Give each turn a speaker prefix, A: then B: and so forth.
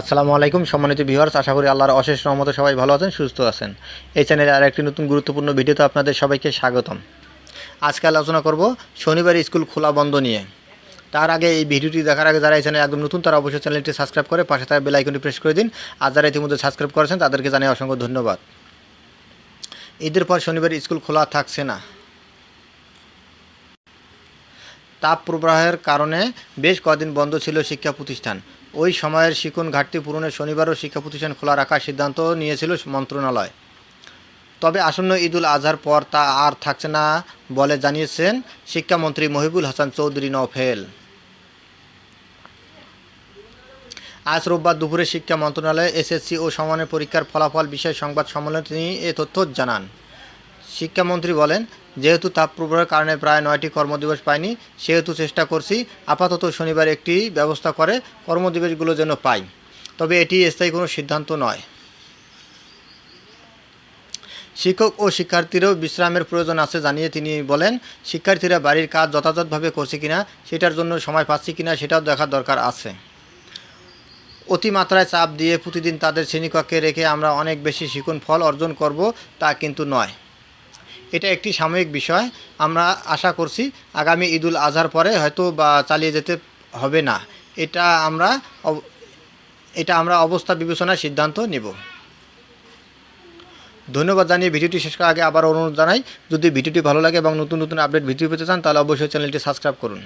A: আসসালামু আলাইকুম সম্মানিত ভিউয়ার্স, আশা করি আল্লাহর অশেষ রহমতে সবাই ভালো আছেন, সুস্থ আছেন। এই চ্যানেলে আর একটি নতুন গুরুত্বপূর্ণ ভিডিওতে আপনাদের সবাইকে স্বাগতম। আজকে আলোচনা করব শনিবার স্কুল খোলা বন্ধ নিয়ে। তার আগে এই ভিডিওটি দেখার আগে যারা এই চ্যানেলে একদম নতুন, তারা অবশ্যই চ্যানেলটি সাবস্ক্রাইব করে পাশে থাকা বেল আইকনটি প্রেস করে দিন। আর যারা ইতিমধ্যে সাবস্ক্রাইব করেছেন, তাদেরকে জানাই অসংখ্য ধন্যবাদ। ঈদের পর শনিবার স্কুল খোলা থাকছে না। তাপ প্রবাহের কারণে বেশ কদিন বন্ধ ছিল শিক্ষা প্রতিষ্ঠান। ওই সময়ের শিক্ষণ ঘাটতি পূরণে শনিবারও শিক্ষা প্রতিষ্ঠান খোলা রাখার সিদ্ধান্ত নিয়েছিল মন্ত্রণালয়। তবে আসন্ন ঈদুল আজহার পর তা আর থাকছে না বলে জানিয়েছেন শিক্ষামন্ত্রী মহিবুল হাসান চৌধুরী নফেল আজ রোববার দুপুরে শিক্ষা মন্ত্রণালয়ে, এসএসসি ও সমানের পরীক্ষার ফলাফল বিষয়ে সংবাদ সম্মেলনে তিনি এ তথ্য জানান। শিক্ষামন্ত্রী বলেন, যেহেতু তাপ তাপপ্রবাহের কারণে প্রায় নয়টি কর্মদিবস পাইনি, সেহেতু চেষ্টা করছি আপাতত শনিবার একটি ব্যবস্থা করে কর্মদিবসগুলো যেন পাই। তবে এটি স্থায়ী কোনো সিদ্ধান্ত নয়। শিক্ষক ও শিক্ষার্থীরও বিশ্রামের প্রয়োজন আছে জানিয়ে তিনি বলেন, শিক্ষার্থীরা বাড়ির কাজ যথাযথভাবে করছে কিনা, সেটার জন্য সময় পাচ্ছে কিনা, সেটাও দেখার দরকার আছে। অতিমাত্রায় চাপ দিয়ে প্রতিদিন তাদের শ্রেণীকক্ষে রেখে আমরা অনেক বেশি শিক্ষণ ফল অর্জন করব তা কিন্তু নয়। এটা একটি সাময়িক বিষয়। আমরা আশা করছি আগামী ঈদুল আজহার পরে হয়তো বা চালিয়ে যেতে হবে না। এটা আমরা এটা আমরা অবস্থা বিবেচনার সিদ্ধান্ত নেব। ধন্যবাদ জানিয়ে ভিডিওটি শেষ করার আগে আবার অনুরোধ জানাই, যদি ভিডিওটি ভালো লাগে এবং নতুন নতুন আপডেট ভিডিও পেতে চান, তাহলে অবশ্যই চ্যানেলটি সাবস্ক্রাইব করুন।